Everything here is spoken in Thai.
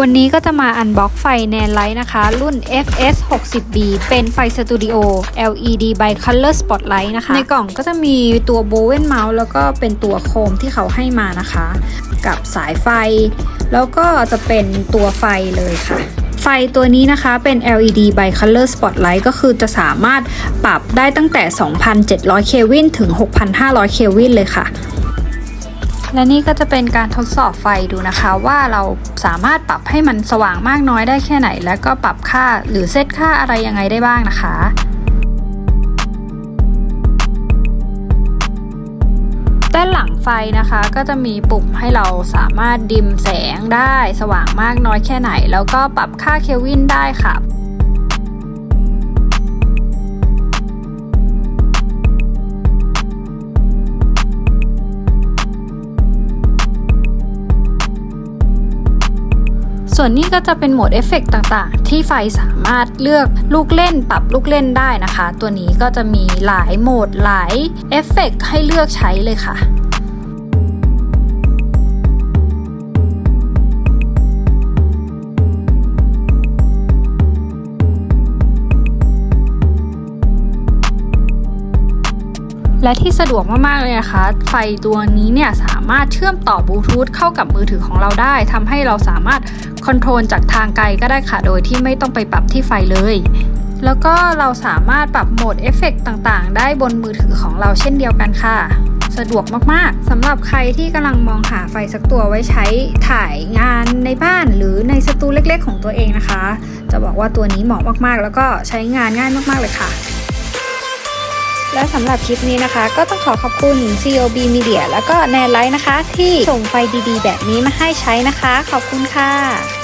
วันนี้ก็จะมาอันบ็อกไฟแนนไลท์นะคะ รุ่น FS 60B เป็นไฟสตูดิโอ LED by Color Spotlight นะคะ ในกล่องก็จะมีตัวโบเวนเมาส์แล้วก็เป็นตัวโคมที่เขาให้มานะคะ กับสายไฟ แล้วก็จะเป็นตัวไฟเลยค่ะไฟตัวนี้นะคะเป็น LED by Color Spotlight ก็คือจะสามารถปรับได้ตั้งแต่ 2,700 เควินถึง 6,500 เควินเลยค่ะ และนี่ก็จะเป็นการทดสอบไฟดูนะคะ ว่าเราสามารถปรับให้มันสว่างมากน้อยได้แค่ไหน แล้วก็ปรับค่าหรือเซตค่าอะไรยังไงได้บ้างนะคะด้านหลังไฟนะคะก็จะมีปุ่มให้เราสามารถดิมแสงได้ สว่างมากน้อยแค่ไหน แล้วก็ปรับค่าเคลวินได้ค่ะ ส่วนนี้ก็จะเป็นโหมดเอฟเฟกต่างๆ ที่ไฟสามารถเลือกลูกเล่นปรับลูกเล่นได้นะคะ ตัวนี้ก็จะมีหลายโหมดหลายเอฟเฟกให้เลือกใช้เลยค่ะ และที่สะดวกมากๆเลยนะคะ ไฟตัวนี้เนี่ยสามารถเชื่อมต่อบลูทูธเข้ากับมือถือของเราได้ทำให้เราสามารถคอนโทรลจากทางไกลก็ได้ค่ะ โดยที่ไม่ต้องไปปรับที่ไฟเลย แล้วก็เราสามารถปรับโหมดเอฟเฟกต่างๆ ได้บนมือถือของเราเช่นเดียวกันค่ะ สะดวกมากๆสำหรับใครที่กำลังมองหาไฟสักตัวไว้ใช้ถ่ายงานในบ้านหรือในสตูเล็กๆ ของตัวเองนะคะ จะบอกว่าตัวนี้เหมาะมากๆ แล้วก็ใช้งานง่ายมากๆเลยค่ะ และสำหรับคลิปนี้นะคะ ก็ต้องขอขอบคุณ COB Media แล้วก็แนนไลท์นะคะ ที่ส่งไฟดีๆ แบบนี้มาให้ใช้นะคะ ขอบคุณค่ะ